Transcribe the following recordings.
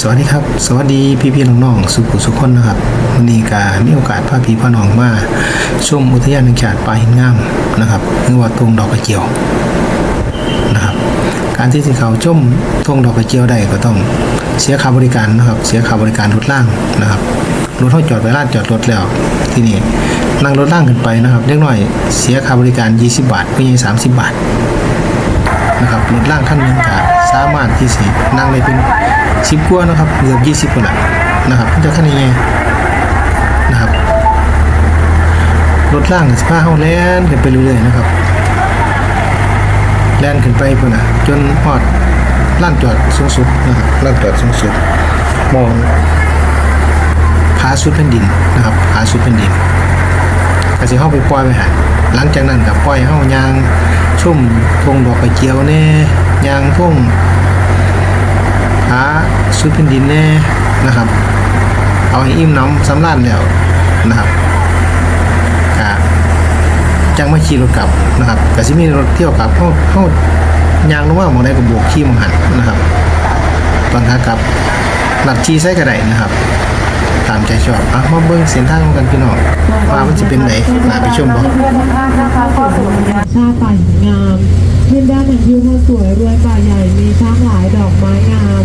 สวัสดีครับ สวัสดีพี่พี่ๆน้องๆสุขุสุขคนนะครับวันนี้ก็มีโอกาสพาพี่พ่น้องมาชมอุทยานแห่งชาติป่าหินงามนะครับหรือว่าตรงดอกกระเจียวนะครับ การที่สิเขาชมตรงดอกกระเจียวได้ก็ต้องเสียค่าบริการนะครับ เสียค่าบริการรถล่างนะครับรถเขาจอดไว้ลานจอดรถแล้ว ที่นี่นั่งรถล่างขึ้นไปนะครับเล็กน้อยเสียค่าบริการ 20 บาทไม่ใช่30 บาทนะครับรถล่างท่านหนึงก็ สามารถที่สินั่งได้เป็นสิบกว่านะครับเกือบยี่สิบคนละนะครับจะขั้นยังไงนะครับรถล่างสิพาเฮาแลนขึ้นไปเรื่อยๆนะครับแลนขึ้นไปพุ่นน่ะจนฮอดล่านจอดสูงสุดนะครับล่านจอดสูงสุดมองผาสุดแผ่นดินนะครับผาสุดแผ่นดินก็สิเฮาไปปล่อยไปหาหลังจากนั้นก็ปล่อยเฮายาง ชุ่มทงดอกกระเจียวแน่ยางทงหาสุดแผ่นดินแน่นะครับ เอาให้อิ่มน้ำสำราญแล้วนะครับก็จังมาขี่รถกลับนะครับก็สิมีรถเที่ยวกลับเฮาเฮายางลงมาหมองใดก็บบวกขี่หมองหันนะครับ ตอนขากลับหลัดขี่ใส่ก็ได้นะครับ ตามใจชอบอะมาเบิ้งเส้นทางกันพี่น้องว่ามันจะเป็นไหนมาไปชมบ่ชาป่าหินงามดินด้านแห่งทิวทสวยรวยป่าใหญ่มีช้างหลายดอกไม้งาม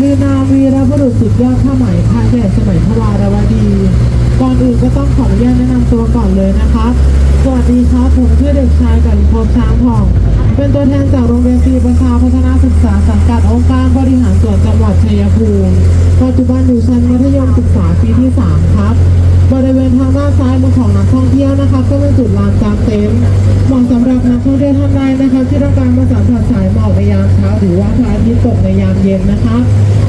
มีนาวีรบุรุษสุดยอดข้าไหมพระเดชสมัยพระวารวดี ก่อนอื่นก็ต้องขออนุญาตแนะนำตัวก่อนเลยนะครับสวัสดีครับผมชื่อเด็กชายกันพบช้างทอง เป็นตัวแทนจากโรงเรียนตรีประชาพัฒนาศึกษาสังกัดองค์การบริหารส่วนจังหวัดชัยภูมิปัจจุบันอยู่ชั้นมัธยมศึกษาปีที่ 3 ครับ บริเวณทางด้านซ้ายมือของนักท่องเที่ยวนะครับก็เป็นจุดลานกางเต็นท์เหมาะสำหรับนักท่องเที่ยวท่านใดนะครับที่ต้องการมาสัมผัสสายหมอกในยามเช้าหรือว่าพระอาทิตย์ตกในยามเย็นนะครั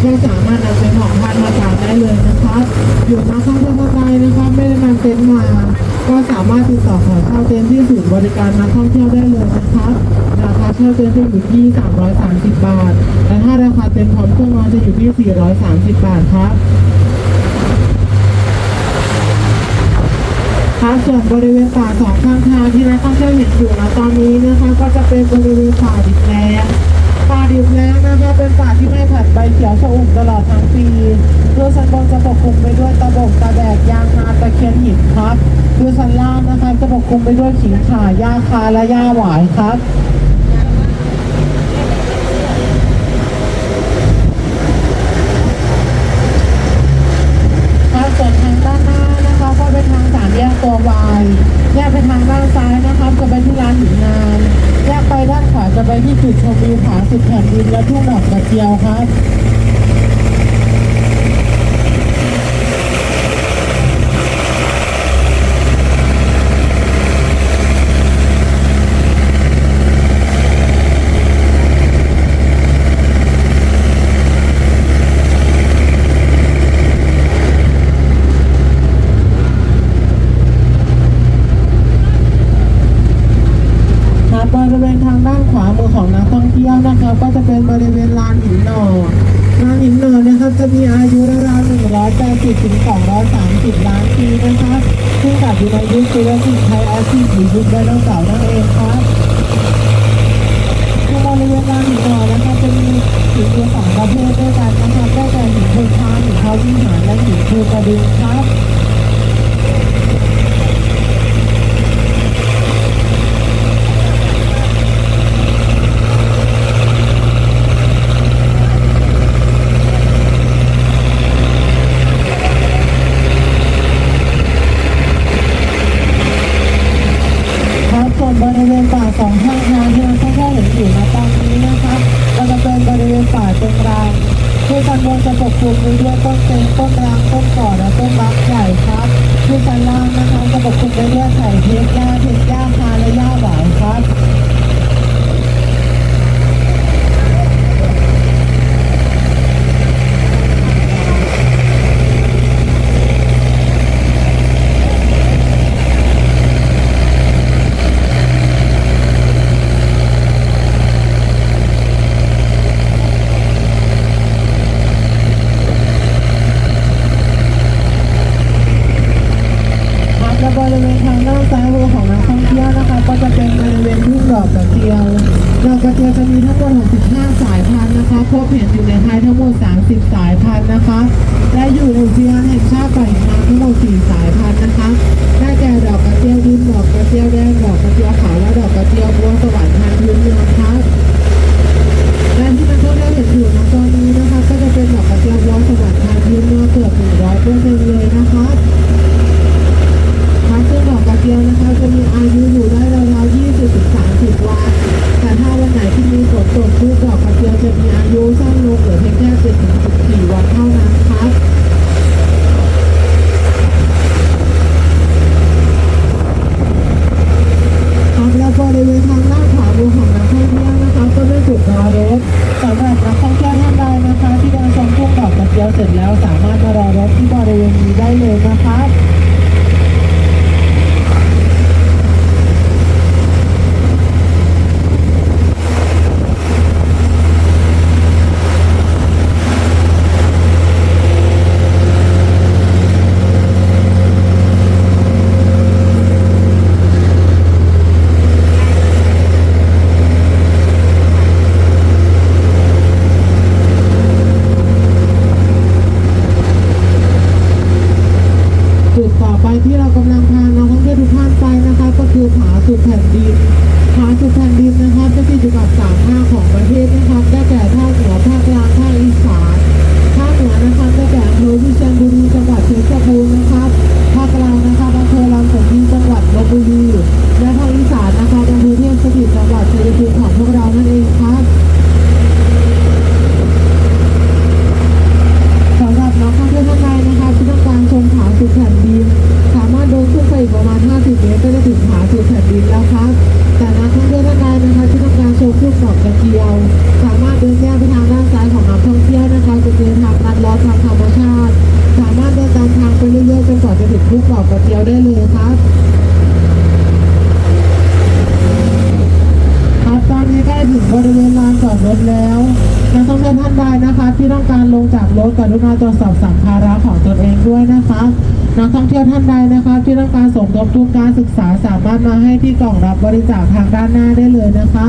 บก็สามารถนำเป็นของทานมากางได้เลยนะครับอยู่นักท่องเที่ยวท่านใดนะครับไม่ได้นำเต็นท์มา ก็สามารถติดต่อขอเช่าเต็นท์ที่ศูนย์บริการนักท่องเที่ยวได้เลยนะครับราคาเช่าเต็นท์จะอยู่ที่ 330 บาทและถ้าราคาเต็นท์พร้อมเครื่องนอนจะอยู่ที่ 430 บาทครับครับส่วนบริเวณป่าสองข้างทางที่นักท่องเที่ยวเห็นอยู่นะตอนนี้นะคะ ก็จะเป็นบริเวณป่าดิบแล้ง ป่าดิบแล้งนะคะเป็นป่าที่ไม่ผัดใบเขียวชอุ่มตลอดทั้งปีดูสันบนจะปกคลุมไปด้วยตะบกตะแบกยางนาตะเคียนหินครับดูสันล่างนะคะจะปกคลุมไปด้วยขิงข่าหญ้าคาและหญ้าหวายครับ ทางส่วนทางด้านหน้านะคะก็เป็นทางสามแยกตัววายแยกไปทางด้านซ้ายนะครับจะไปที่ร้านหินงานแยกไปด้านขวาจะไปที่จุดชมวิวผา สุดแผ่นดินและทุ่งดอกกระเจียวครับครับบริเวณทางด้านขวามือของนักท่องเที่ยวนะครับ ก็จะเป็นบริเวณลานหินหน่อลานหินหน่อนะครับจะมีอายุ ราวๆ180ถึง230 ล้านปีนะครับซึ่งกับอยู่ในยุคจูเลสิกไทยแอสซีดหรือยุคไดโนเสาร์นั่นเองครับในบริเวณลานหินอ่อนะครับจะมีหินอยู่สองประเภทด้วยกันนะครับได้แก่หินเพลทาหินเขาวิหารและหินภูกระดึงครับครับส่วนบริเวณป่าสองข้างทางที่เราท่องเที่ยวเห็นอยู่ณตอนนี้นะครับก็จะเป็นบริเวณป่าตรงกลางที่ชั้นบนจะปกคลุมไปด้วยต้นเต็งต้นรางต้นก่อและต้นบักใหญ่ครับที่ชั้นล่างนะคะจะปกคลุมไปด้วยไข่เพชรหญ้าเพชรหญ้าคาและหญ้าหวายครับ ตัวจะมีทั้งหมด 65 สายพันธุ์นะคะ พบเห็นอยู่ในไทยทั้งหมด 30 สายพันธุ์นะคะได้อยู่ในอุทยานแห่งชาติป่าหิทั้งหมด 4 สายพันธุ์นะคะ ได้แก่ดอกกระเจียวดินดอกกระเจียวแดง ดอกกระเจียวขาว และดอกกระเจียวบัวสวรรค์พันธุ์ คือผ ว่าจะถึงทุ่งดอกกระเจียวได้เลยครับครับตอนนี้ใกล้ถึงบริเวณลานจอดรถแล้วนักท่องเที่ยวท่านใดนะคะ ที่ต้องการลงจากรถกรุณาตรวจสอบสัมภาระของตนเองด้วยนะคะนักท่องเที่ยวท่านใดนะคะที่ต้องการสมทบทุนการศึกษาสามารถมาให้ที่กล่องรับบริจาคทางด้านหน้าได้เลยนะคะ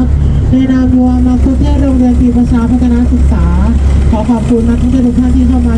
ในนามวัวมาคุเทศโรงเรียนตรีประชาพัฒนาศึกษา ขอขอบคุณนักท่องเที่ยวทุกท่านที่เข้ามา